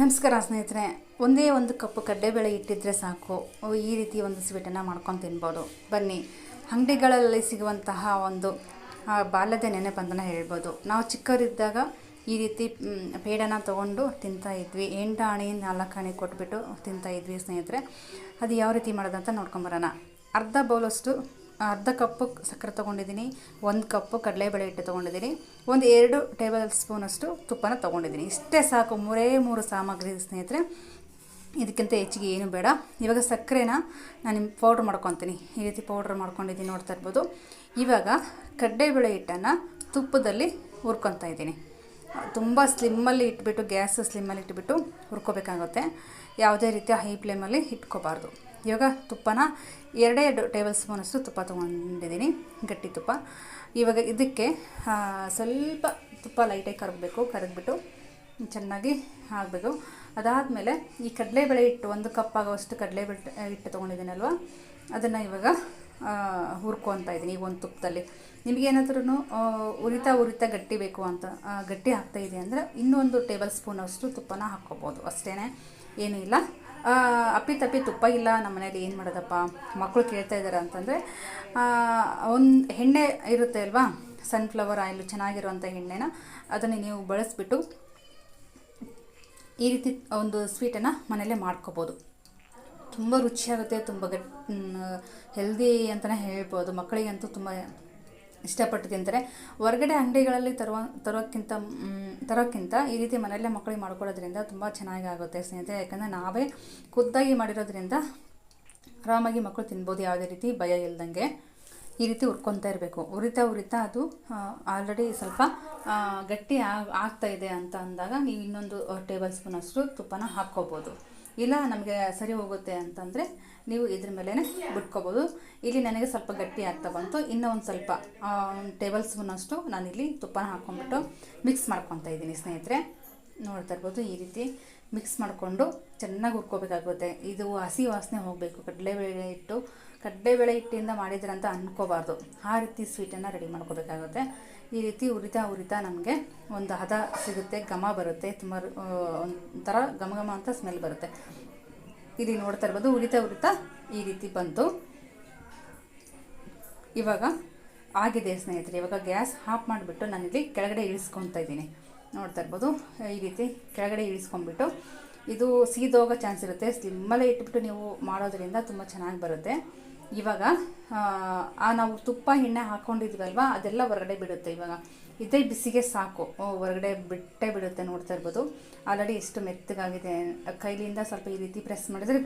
ನಮಸ್ಕಾರ ಸ್ನೇಹಿತರೆ. ಒಂದೇ ಒಂದು ಕಪ್ಪು ಬೆಳೆ ಇಟ್ಟಿದ್ರೆ ಸಾಕು. ಈ ರೀತಿ ಒಂದು ಸ್ವೀಟನ್ನು ಮಾಡ್ಕೊಂಡು ತಿನ್ಬೋದು. ಬನ್ನಿ. ಅಂಗಡಿಗಳಲ್ಲಿ ಸಿಗುವಂತಹ ಒಂದು ಬಾಲ್ಯದ ನೆನಪು ಅಂತಲೇ ಹೇಳ್ಬೋದು. ನಾವು ಚಿಕ್ಕವರಿದ್ದಾಗ ಈ ರೀತಿ ಪೇಡನ ತೊಗೊಂಡು ತಿಂತಾ ಇದ್ವಿ. ನಾಲ್ಕು ಹಣೆ ಕೊಟ್ಬಿಟ್ಟು ತಿಂತಾ ಇದ್ವಿ ಸ್ನೇಹಿತರೆ. ಅದು ಯಾವ ರೀತಿ ಮಾಡೋದಂತ ನೋಡ್ಕೊಂಬರೋಣ ಅರ್ಧ ಬೌಲಷ್ಟು ಅರ್ಧ ಕಪ್ಪು ಸಕ್ಕರೆ ತೊಗೊಂಡಿದ್ದೀನಿ, ಒಂದು ಕಪ್ಪು ಕಡಲೆಬೇಳೆ ಹಿಟ್ಟು ತೊಗೊಂಡಿದ್ದೀನಿ, ಒಂದು ಎರಡು ಟೇಬಲ್ ಸ್ಪೂನಷ್ಟು ತುಪ್ಪನ ತೊಗೊಂಡಿದ್ದೀನಿ. ಇಷ್ಟೇ ಸಾಕು, ಮೂರೇ ಮೂರು ಸಾಮಗ್ರಿ ಸ್ನೇಹಿತರೆ. ಇದಕ್ಕಿಂತ ಹೆಚ್ಚಿಗೆ ಏನು ಬೇಡ. ಇವಾಗ ಸಕ್ಕರೆನ ನಾನು ನಿಮ್ಮ ಪೌಡ್ರ್ ಮಾಡ್ಕೊತೀನಿ. ಈ ರೀತಿ ಪೌಡ್ರ್ ಮಾಡ್ಕೊಂಡಿದ್ದೀನಿ ನೋಡ್ತಾ ಇರ್ಬೋದು. ಇವಾಗ ಕಡಲೆಬೇಳೆ ಹಿಟ್ಟನ್ನು ತುಪ್ಪದಲ್ಲಿ ಹುರ್ಕೊತಾ ಇದ್ದೀನಿ. ತುಂಬ ಸ್ಲಿಮ್ಮಲ್ಲಿ ಇಟ್ಬಿಟ್ಟು, ಗ್ಯಾಸ್ ಸ್ಲಿಮ್ಮಲ್ಲಿ ಇಟ್ಬಿಟ್ಟು ಹುರ್ಕೋಬೇಕಾಗುತ್ತೆ. ಯಾವುದೇ ರೀತಿಯ ಹೈ ಫ್ಲೇಮಲ್ಲಿ ಇಟ್ಕೋಬಾರ್ದು. ಇವಾಗ ತುಪ್ಪನ ಎರಡೇ ಎರಡು ಟೇಬಲ್ ಸ್ಪೂನಷ್ಟು ತುಪ್ಪ ತೊಗೊಂಡಿದ್ದೀನಿ, ಗಟ್ಟಿ ತುಪ್ಪ. ಇವಾಗ ಇದಕ್ಕೆ ಸ್ವಲ್ಪ ತುಪ್ಪ ಲೈಟಾಗಿ ಕರಗಬೇಕು, ಕರಗ್ಬಿಟ್ಟು ಚೆನ್ನಾಗಿ ಆಗಬೇಕು ಅದಾದಮೇಲೆ ಈ ಕಡಲೆಬೇಳೆ ಹಿಟ್ಟು, ಒಂದು ಕಪ್ ಆಗೋವಷ್ಟು ಕಡಲೆಬೇಳೆ ಹಿಟ್ಟು ತೊಗೊಂಡಿದ್ದೀನಲ್ವ? ಅದನ್ನು ಇವಾಗ ಹುರ್ಕೊತ ಇದ್ದೀನಿ ಈಗ ಒಂದು ತುಪ್ಪದಲ್ಲಿ. ನಿಮಗೇನಾದ್ರೂ ಉರಿತಾ ಉರಿತಾ ಗಟ್ಟಿ ಬೇಕು ಅಂತ ಗಟ್ಟಿ ಇದೆ ಅಂದರೆ ಇನ್ನೊಂದು ಟೇಬಲ್ ಸ್ಪೂನಷ್ಟು ತುಪ್ಪನ ಹಾಕ್ಕೋಬೋದು. ಅಷ್ಟೇ ಏನೂ ಇಲ್ಲ. ಅಪ್ಪಿ ತಪ್ಪಿ ತುಪ್ಪ ಇಲ್ಲ, ನಮ್ಮ ಮನೇಲಿ ಏನು ಮಾಡೋದಪ್ಪ? ಮಕ್ಕಳು ಕೇಳ್ತಾ ಇದ್ದಾರೆ ಅಂತಂದರೆ ಒಂದು ಎಣ್ಣೆ ಇರುತ್ತೆ ಅಲ್ವಾ? ಸನ್ಫ್ಲವರ್ ಆಯಿಲ್ ಚೆನ್ನಾಗಿರುವಂಥ ಎಣ್ಣೆನ ಅದನ್ನು ನೀವು ಬಳಸಿಬಿಟ್ಟು ಈ ರೀತಿ ಒಂದು ಸ್ವೀಟನ್ನು ಮನೆಯಲ್ಲೇ ಮಾಡ್ಕೋಬೋದು. ತುಂಬ ರುಚಿಯಾಗುತ್ತೆ, ತುಂಬ ಗಟ್ ಹೆಲ್ದಿ ಅಂತಲೇ ಹೇಳ್ಬೋದು. ಮಕ್ಕಳಿಗಂತೂ ತುಂಬ ಇಷ್ಟಪಟ್ಟು ತಿಂತಾರೆ. ಹೊರಗಡೆ ಅಂಗಡಿಗಳಲ್ಲಿ ತರುವ, ತರೋಕ್ಕಿಂತ ತರೋಕ್ಕಿಂತ ಈ ರೀತಿ ಮನೆಯಲ್ಲೇ ಮಕ್ಕಳಿಗೆ ಮಾಡ್ಕೊಳ್ಳೋದ್ರಿಂದ ತುಂಬ ಚೆನ್ನಾಗಿ ಆಗುತ್ತೆ ಸ್ನೇಹಿತರೆ. ಯಾಕಂದರೆ ನಾವೇ ಖುದ್ದಾಗಿ ಮಾಡಿರೋದ್ರಿಂದ ಆರಾಮಾಗಿ ಮಕ್ಕಳು ತಿನ್ಬೋದು ಯಾವುದೇ ರೀತಿ ಭಯ ಇಲ್ದಂಗೆ. ಈ ರೀತಿ ಹುರ್ಕೊತಾ ಇರಬೇಕು. ಉರಿತಾ ಉರಿತಾ ಅದು ಆಲ್ರೆಡಿ ಸ್ವಲ್ಪ ಗಟ್ಟಿ ಆಗ್- ಆಗ್ತಾ ಇದೆ ಅಂತ ಅಂದಾಗ ನೀವು ಇನ್ನೊಂದು ಟೇಬಲ್ ಸ್ಪೂನಷ್ಟು ತುಪ್ಪನ ಹಾಕ್ಕೋಬೋದು. ಇಲ್ಲ ನಮಗೆ ಸರಿ ಹೋಗುತ್ತೆ ಅಂತಂದರೆ ನೀವು ಇದ್ರ ಮೇಲೇ ಬಿಟ್ಕೋಬೋದು. ಇಲ್ಲಿ ನನಗೆ ಸ್ವಲ್ಪ ಗಟ್ಟಿ ಆಗ್ತಾ ಬಂತು. ಇನ್ನೂ ಒಂದು ಸ್ವಲ್ಪ ಟೇಬಲ್ ಸ್ಪೂನಷ್ಟು ನಾನಿಲ್ಲಿ ತುಪ್ಪನ ಹಾಕ್ಕೊಂಡ್ಬಿಟ್ಟು ಮಿಕ್ಸ್ ಮಾಡ್ಕೊತಾ ಇದ್ದೀನಿ ಸ್ನೇಹಿತರೆ. ನೋಡ್ತಾ ಇರ್ಬೋದು ಈ ರೀತಿ ಮಿಕ್ಸ್ ಮಾಡಿಕೊಂಡು ಚೆನ್ನಾಗಿ ಹುರ್ಕೋಬೇಕಾಗುತ್ತೆ. ಇದು ಹಸಿ ವಾಸನೆ ಹೋಗಬೇಕು. ಕಡಲೆಬೇಳೆ ಹಿಟ್ಟು ಕಡಲೆಬೇಳೆ ಹಿಟ್ಟಿಂದ ಮಾಡಿದ್ರಂತ ಅಂದ್ಕೋಬಾರ್ದು ಆ ರೀತಿ ಸ್ವೀಟನ್ನು ರೆಡಿ ಮಾಡ್ಕೋಬೇಕಾಗುತ್ತೆ. ಈ ರೀತಿ ಉರಿತಾ ಉರಿತಾ ನಮಗೆ ಒಂದು ಹದ ಸಿಗುತ್ತೆ, ಘಮ ಬರುತ್ತೆ, ತುಂಬ ಒಂಥರ ಘಮ ಘಮ ಅಂತ ಸ್ಮೆಲ್ ಬರುತ್ತೆ. ಇಲ್ಲಿ ನೋಡ್ತಾ ಇರ್ಬೋದು, ಉರಿತಾ ಉರಿತಾ ಈ ರೀತಿ ಬಂತು. ಇವಾಗ ಆಗಿದೆ ಸ್ನೇಹಿತರೆ, ಇವಾಗ ಗ್ಯಾಸ್ ಆಫ್ ಮಾಡಿಬಿಟ್ಟು ನಾನಿಲ್ಲಿ ಕೆಳಗಡೆ ಇಳಿಸ್ಕೊತಾ ಇದ್ದೀನಿ. ನೋಡ್ತಾ ಇರ್ಬೋದು, ಈ ರೀತಿ ಕೆಳಗಡೆ ಇಳಿಸ್ಕೊಂಡ್ಬಿಟ್ಟು ಇದು ಸೀದೋಗೋ ಚಾನ್ಸ್ ಇರುತ್ತೆ. ಸ್ಲಿಮ್ಮಲ್ಲೇ ಇಟ್ಬಿಟ್ಟು ನೀವು ಮಾಡೋದ್ರಿಂದ ತುಂಬ ಚೆನ್ನಾಗಿ ಬರುತ್ತೆ. ಇವಾಗ ಆ, ನಾವು ತುಪ್ಪ ಎಣ್ಣೆ ಹಾಕ್ಕೊಂಡಿದ್ವಲ್ವ ಅದೆಲ್ಲ ಹೊರಗಡೆ ಬಿಡುತ್ತೆ ಇವಾಗ. ಇದೇ ಬಿಸಿಗೆ ಸಾಕು. ಹೊರಗಡೆ ಬಿಟ್ಟೇ ಬಿಡುತ್ತೆ ನೋಡ್ತಾ ಇರ್ಬೋದು. ಆಲ್ರೆಡಿ ಎಷ್ಟು ಮೆತ್ತಗಾಗಿದೆ. ಕೈಲಿಂದ ಸ್ವಲ್ಪ ಈ ರೀತಿ ಪ್ರೆಸ್ ಮಾಡಿದ್ರೆ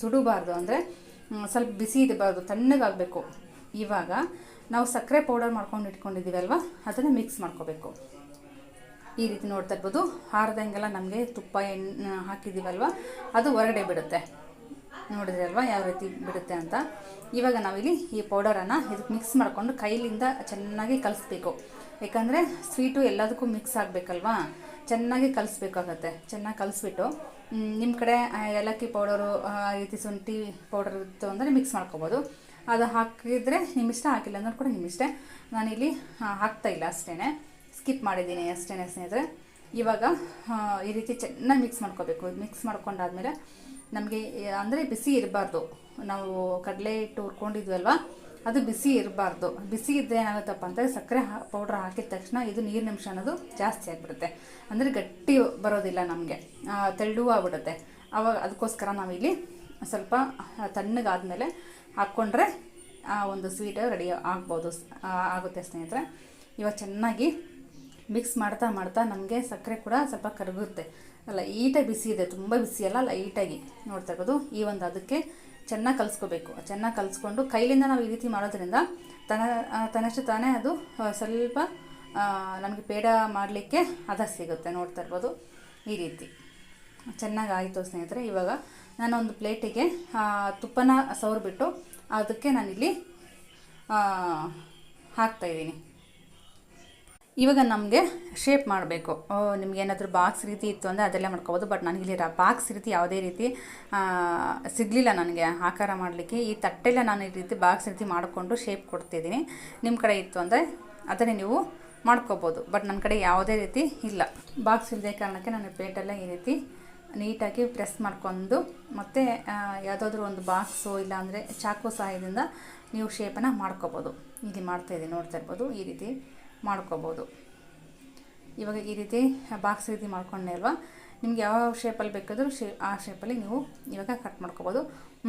ಸುಡಬಾರ್ದು. ಅಂದರೆ ಸ್ವಲ್ಪ ಬಿಸಿ ಇರಬಾರ್ದು ತಣ್ಣಗಾಗಬೇಕು. ಇವಾಗ ನಾವು ಸಕ್ಕರೆ ಪೌಡರ್ ಮಾಡ್ಕೊಂಡು ಇಟ್ಕೊಂಡಿದ್ದೀವಲ್ವ ಅದನ್ನು ಮಿಕ್ಸ್ ಮಾಡ್ಕೋಬೇಕು. ಈ ರೀತಿ ನೋಡ್ತಾ ಇರ್ಬೋದು. ಹಾರ್ದಂಗೆಲ್ಲ ನಮಗೆ ತುಪ್ಪ ಎಣ್ಣೆ ಹಾಕಿದ್ದೀವಲ್ವ? ಅದು ಹೊರಗಡೆ ಬಿಡುತ್ತೆ. ನೋಡಿದ್ರಲ್ವ ಯಾವ ರೀತಿ ಬಿಡುತ್ತೆ ಅಂತ? ಇವಾಗ ನಾವಿಲ್ಲಿ ಈ ಪೌಡರನ್ನು ಇದಕ್ಕೆ ಮಿಕ್ಸ್ ಮಾಡಿಕೊಂಡು ಕೈಲಿಂದ ಚೆನ್ನಾಗಿ ಕಲಿಸ್ಬೇಕು. ಯಾಕಂದರೆ ಸ್ವೀಟು ಎಲ್ಲದಕ್ಕೂ ಮಿಕ್ಸ್ ಆಗಬೇಕಲ್ವಾ? ಚೆನ್ನಾಗಿ ಕಲಿಸ್ಬೇಕಾಗತ್ತೆ. ಚೆನ್ನಾಗಿ ಕಲಿಸ್ಬಿಟ್ಟು ನಿಮ್ಮ ಕಡೆ ಏಲಕ್ಕಿ ಪೌಡರು ಆ ರೀತಿ ಶುಂಠಿ ಪೌಡರ್ ಇತ್ತು ಅಂದರೆ ಮಿಕ್ಸ್ ಮಾಡ್ಕೋಬೋದು. ಅದು ಹಾಕಿದರೆ ನಿಮ್ಮಿಷ್ಟ, ಹಾಕಿಲ್ಲ ಅಂದ್ರೆ ಕೂಡ ನಿಮ್ಮಿಷ್ಟೇ. ನಾನಿಲ್ಲಿ ಹಾಕ್ತಾಯಿಲ್ಲ ಅಷ್ಟೇ ಸ್ಕಿಪ್ ಮಾಡಿದ್ದೀನಿ ಅಷ್ಟೇ ಸ್ನೇಹಿತರೆ. ಇವಾಗ ಈ ರೀತಿ ಚೆನ್ನಾಗಿ ಮಿಕ್ಸ್ ಮಾಡ್ಕೋಬೇಕು. ಮಿಕ್ಸ್ ಮಾಡ್ಕೊಂಡಾದ್ಮೇಲೆ ನಮಗೆ ಅಂದರೆ ಬಿಸಿ ಇರಬಾರ್ದು. ನಾವು ಕಡಲೆ ಹಿಟ್ಟು ಹುರ್ಕೊಂಡಿದ್ವಲ್ವ, ಅದು ಬಿಸಿ ಇರಬಾರ್ದು. ಬಿಸಿ ಇದ್ದರೆ ಏನಾಗುತ್ತಪ್ಪ ಅಂದರೆ ಸಕ್ಕರೆ ಹಾ ಪೌಡ್ರ್ ಹಾಕಿದ ತಕ್ಷಣ ಇದು ನೀರಿನ ಅಂಶ ಅನ್ನೋದು ಜಾಸ್ತಿ ಆಗಿಬಿಡುತ್ತೆ. ಅಂದರೆ ಗಟ್ಟಿ ಬರೋದಿಲ್ಲ ನಮಗೆ. ತೆಳ್ಳುವ ಆಗ್ಬಿಡುತ್ತೆ. ಅವಾಗ ಅದಕ್ಕೋಸ್ಕರ ನಾವಿಲ್ಲಿ ಸ್ವಲ್ಪ ತಣ್ಣಗಾದಮೇಲೆ ಹಾಕ್ಕೊಂಡ್ರೆ ಆ ಒಂದು ಸ್ವೀಟ್ ರೆಡಿ ಆಗ್ಬೋದು ಆಗುತ್ತೆ ಸ್ನೇಹಿತರೆ. ಇವಾಗ ಚೆನ್ನಾಗಿ ಮಿಕ್ಸ್ ಮಾಡ್ತಾ ಮಾಡ್ತಾ ನಮಗೆ ಸಕ್ಕರೆ ಕೂಡ ಸ್ವಲ್ಪ ಕರಗುತ್ತೆ. ಲೈಟಾಗಿ ಬಿಸಿ ಇದೆ, ತುಂಬ ಬಿಸಿ ಅಲ್ಲ ಲೈಟಾಗಿ ನೋಡ್ತಾ ಇರೋದು. ಈ ಒಂದು ಅದಕ್ಕೆ ಚೆನ್ನಾಗಿ ಕಲಿಸ್ಕೋಬೇಕು. ಚೆನ್ನಾಗಿ ಕಲಿಸ್ಕೊಂಡು ಕೈಲಿಂದ ನಾವು ಈ ರೀತಿ ಮಾಡೋದ್ರಿಂದ ತನ ತನ್ನಷ್ಟು ತಾನೇ ಅದು ಸ್ವಲ್ಪ ನಮಗೆ ಪೇಡ ಮಾಡಲಿಕ್ಕೆ ಹದ ಸಿಗುತ್ತೆ ನೋಡ್ತಾ ಇರ್ಬೋದು. ಈ ರೀತಿ. ಚೆನ್ನಾಗಿ ಆಯಿತು ಸ್ನೇಹಿತರೆ, ಇವಾಗ ನಾನು ಒಂದು ಪ್ಲೇಟಿಗೆ ತುಪ್ಪನ ಸವರ್ಬಿಟ್ಟು ಅದಕ್ಕೆ ನಾನಿಲ್ಲಿ ಹಾಕ್ತಾಯಿದ್ದೀನಿ ಇವಾಗ ನಮಗೆ ಶೇಪ್ ಮಾಡಬೇಕು. ನಿಮ್ಗೆ ಏನಾದರೂ ಬಾಕ್ಸ್ ರೀತಿ ಇತ್ತು ಅಂದರೆ ಅದೆಲ್ಲ ಮಾಡ್ಕೋಬೋದು. ಬಟ್ ನನಗಿಲ್ಲಿ ಬಾಕ್ಸ್ ರೀತಿ ಯಾವುದೇ ರೀತಿ ಸಿಗಲಿಲ್ಲ ನನಗೆ ಆಕಾರ ಮಾಡಲಿಕ್ಕೆ. ಈ ತಟ್ಟೆಲ್ಲ ನಾನು ಈ ರೀತಿ ಬಾಕ್ಸ್ ರೀತಿ ಮಾಡಿಕೊಂಡು ಶೇಪ್ ಕೊಡ್ತಿದ್ದೀನಿ. ನಿಮ್ಮ ಕಡೆ ಇತ್ತು ಅಂದರೆ ಅದನ್ನೇ ನೀವು ಮಾಡ್ಕೋಬೋದು. ಬಟ್ ನನ್ನ ಕಡೆ ಯಾವುದೇ ರೀತಿ ಇಲ್ಲ. ಬಾಕ್ಸ್ ಇಲ್ಲದೆ ಕಾರಣಕ್ಕೆ ನಾನು ಪ್ಲೇಟೆಲ್ಲ ಈ ರೀತಿ ನೀಟಾಗಿ ಪ್ರೆಸ್ ಮಾಡ್ಕೊಂಡು ಮತ್ತು ಯಾವುದಾದ್ರೂ ಒಂದು ಬಾಕ್ಸು ಇಲ್ಲಾಂದರೆ ಚಾಕು ಸಹಾಯದಿಂದ ನೀವು ಶೇಪನ್ನು ಮಾಡ್ಕೋಬೋದು. ಇಲ್ಲಿ ಮಾಡ್ತಾಯಿದ್ದೀನಿ ನೋಡ್ತಾ ಇರ್ಬೋದು. ಈ ರೀತಿ ಮಾಡ್ಕೋಬೋದು. ಇವಾಗ ಈ ರೀತಿ ಬಾಕ್ಸ್ ರೀತಿ ಮಾಡ್ಕೊಂಡೆ ಅಲ್ವಾ? ನಿಮ್ಗೆ ಯಾವ ಶೇಪಲ್ಲಿ ಬೇಕಾದರೂ ಶೇ, ಆ ಶೇಪಲ್ಲಿ ನೀವು ಇವಾಗ ಕಟ್ ಮಾಡ್ಕೋಬೋದು.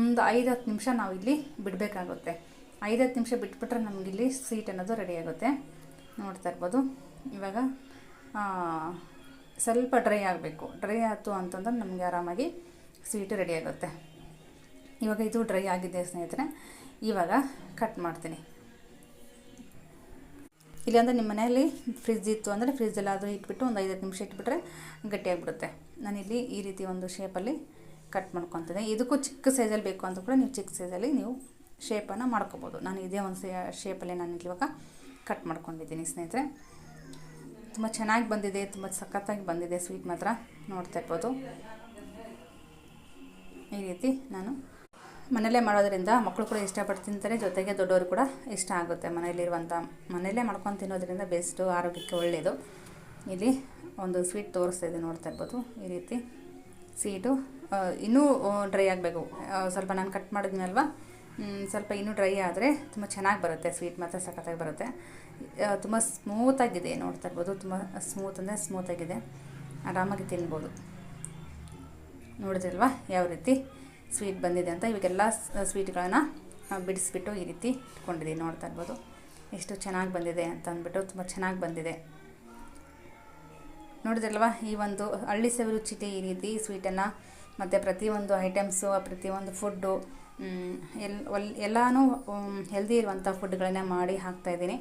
ಒಂದು ಐದು ಹತ್ತು ನಿಮಿಷ ನಾವು ಇಲ್ಲಿ ಬಿಡಬೇಕಾಗುತ್ತೆ. ಐದು ಹತ್ತು ನಿಮಿಷ ಬಿಟ್ಬಿಟ್ರೆ ನಮಗಿಲ್ಲಿ ಸ್ವೀಟ್ ಅನ್ನೋದು ರೆಡಿ ಆಗುತ್ತೆ. ನೋಡ್ತಾ ಇರ್ಬೋದು. ಇವಾಗ ಸ್ವಲ್ಪ ಡ್ರೈ ಆಗಬೇಕು. ಡ್ರೈ ಆಯಿತು ಅಂತಂದ್ರೆ ನಮಗೆ ಆರಾಮಾಗಿ ಸ್ವೀಟ್ ರೆಡಿ ಆಗುತ್ತೆ. ಇವಾಗ ಇದು ಡ್ರೈ ಆಗಿದೆ ಸ್ನೇಹಿತರೆ. ಇವಾಗ ಕಟ್ ಮಾಡ್ತೀನಿ. ಇಲ್ಲಾಂದರೆ ನಿಮ್ಮ ಮನೆಯಲ್ಲಿ ಫ್ರಿಜ್ ಇತ್ತು ಅಂದರೆ ಫ್ರಿಜ್ಜಲ್ಲಾದರೂ ಇಟ್ಬಿಟ್ಟು ಒಂದು ಐದು ನಿಮಿಷ ಇಟ್ಬಿಟ್ರೆ ಗಟ್ಟಿಯಾಗಿಬಿಡುತ್ತೆ. ನಾನಿಲ್ಲಿ ಈ ರೀತಿ ಒಂದು ಶೇಪಲ್ಲಿ ಕಟ್ ಮಾಡ್ಕೊತೀನಿ ಇದಕ್ಕೂ ಚಿಕ್ಕ ಸೈಜಲ್ಲಿ ಬೇಕು ಅಂತ ಕೂಡ ನೀವು ಚಿಕ್ಕ ಸೈಜಲ್ಲಿ ನೀವು ಶೇಪನ್ನು ಮಾಡ್ಕೋಬೋದು. ನಾನು ಇದೇ ಒಂದು ಶೇಪಲ್ಲಿ ನಾನು ಇವಾಗ ಕಟ್ ಮಾಡ್ಕೊಂಡಿದ್ದೀನಿ ಸ್ನೇಹಿತರೆ. ತುಂಬ ಚೆನ್ನಾಗಿ ಬಂದಿದೆ, ತುಂಬ ಸಖತ್ತಾಗಿ ಬಂದಿದೆ ಸ್ವೀಟ್ ಮಾತ್ರ ನೋಡ್ತಾ ಇರ್ಬೋದು. ಈ ರೀತಿ ನಾನು ಮನೆಯಲ್ಲೇ ಮಾಡೋದ್ರಿಂದ ಮಕ್ಕಳು ಕೂಡ ಇಷ್ಟಪಟ್ಟು ತಿಂತಾರೆ, ಜೊತೆಗೆ ದೊಡ್ಡವರು ಕೂಡ ಇಷ್ಟ ಆಗುತ್ತೆ ಮನೆಯಲ್ಲಿರುವಂಥ ಮನೆಯಲ್ಲೇ ಮಾಡ್ಕೊಂಡು ತಿನ್ನೋದ್ರಿಂದ ಬೆಸ್ಟು, ಆರೋಗ್ಯಕ್ಕೆ ಒಳ್ಳೆಯದು ಇಲ್ಲಿ ಒಂದು ಸ್ವೀಟ್ ತೋರಿಸ್ತಾ ಇದೆ ನೋಡ್ತಾ ಇರ್ಬೋದು. ಈ ರೀತಿ ಸ್ವೀಟು ಇನ್ನೂ ಡ್ರೈ ಆಗಬೇಕು. ಸ್ವಲ್ಪ ನಾನು ಕಟ್ ಮಾಡಿದ್ನಲ್ವ? ಸ್ವಲ್ಪ ಇನ್ನೂ ಡ್ರೈ ಆದರೆ ತುಂಬ ಚೆನ್ನಾಗಿ ಬರುತ್ತೆ. ಸ್ವೀಟ್ ಮಾತ್ರ ಸಖತ್ತಾಗಿ ಬರುತ್ತೆ. ತುಂಬ ಸ್ಮೂತಾಗಿದೆ ನೋಡ್ತಾ ಇರ್ಬೋದು. ತುಂಬ ಸ್ಮೂತ್ ಅಂದರೆ ಸ್ಮೂತಾಗಿದೆ ಆರಾಮಾಗಿ ತಿನ್ಬೋದು. ನೋಡಿದ್ರಲ್ವಾ? ಯಾವ ರೀತಿ? ಸ್ವೀಟ್ ಬಂದಿದೆ ಅಂತ ಇವಾಗೆಲ್ಲ ಸ್ವೀಟ್ಗಳನ್ನು ಬಿಡಿಸ್ಬಿಟ್ಟು ಈ ರೀತಿ ಇಟ್ಕೊಂಡಿದ್ದೀನಿ ನೋಡ್ತಾ ಇರ್ಬೋದು. ಎಷ್ಟು ಚೆನ್ನಾಗಿ ಬಂದಿದೆ ಅಂತ ಅಂದ್ಬಿಟ್ಟು ತುಂಬ ಚೆನ್ನಾಗಿ ಬಂದಿದೆ. ನೋಡಿದ್ರಲ್ವ, ಈ ಒಂದು ಹಳ್ಳಿ ಸವಿ ರುಚಿಗೆ ಈ ರೀತಿ ಸ್ವೀಟನ್ನು, ಮತ್ತು ಪ್ರತಿಯೊಂದು ಐಟಮ್ಸು ಪ್ರತಿಯೊಂದು ಫುಡ್ಡು ಎಲ್, ಒಲ್, ಎಲ್ಲನೂ ಹೆಲ್ದಿ ಇರುವಂಥ ಫುಡ್ಗಳನ್ನೇ ಮಾಡಿ ಹಾಕ್ತಾಯಿದ್ದೀನಿ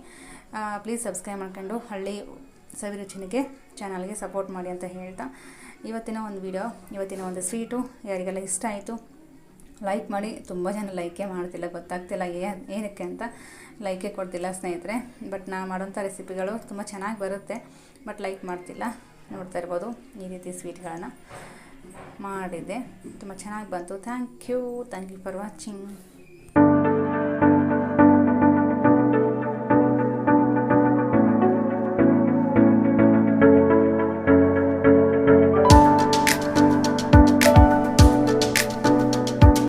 ಪ್ಲೀಸ್ ಸಬ್ಸ್ಕ್ರೈಬ್ ಮಾಡ್ಕೊಂಡು ಹಳ್ಳಿ ಸವಿ ರುಚಿನಿಗೆ ಚಾನಲ್ಗೆ ಸಪೋರ್ಟ್ ಮಾಡಿ ಅಂತ ಹೇಳ್ತಾ. ಇವತ್ತಿನ ಒಂದು ವಿಡಿಯೋ, ಇವತ್ತಿನ ಒಂದು ಸ್ವೀಟು, ಯಾರಿಗೆಲ್ಲ ಇಷ್ಟ ಆಯಿತು ಲೈಕ್ ಮಾಡಿ, ತುಂಬ ಜನ ಲೈಕೇ ಮಾಡ್ತಿಲ್ಲ, ಗೊತ್ತಾಗ್ತಿಲ್ಲ ಏನು ಏನಕ್ಕೆ ಅಂತ ಲೈಕೇ ಕೊಡ್ತಿಲ್ಲ ಸ್ನೇಹಿತರೆ. ಬಟ್ ನಾನು ಮಾಡೋಂಥ ರೆಸಿಪಿಗಳು ತುಂಬ ಚೆನ್ನಾಗಿ ಬರುತ್ತೆ. ಬಟ್ ಲೈಕ್ ಮಾಡ್ತಿಲ್ಲ. ನೋಡ್ತಾ ಇರ್ಬೋದು ಈ ರೀತಿ ಸ್ವೀಟ್ಗಳನ್ನು ಮಾಡಿದ್ದೆ. ತುಂಬ ಚೆನ್ನಾಗಿ ಬಂತು. Thank you thank you for watching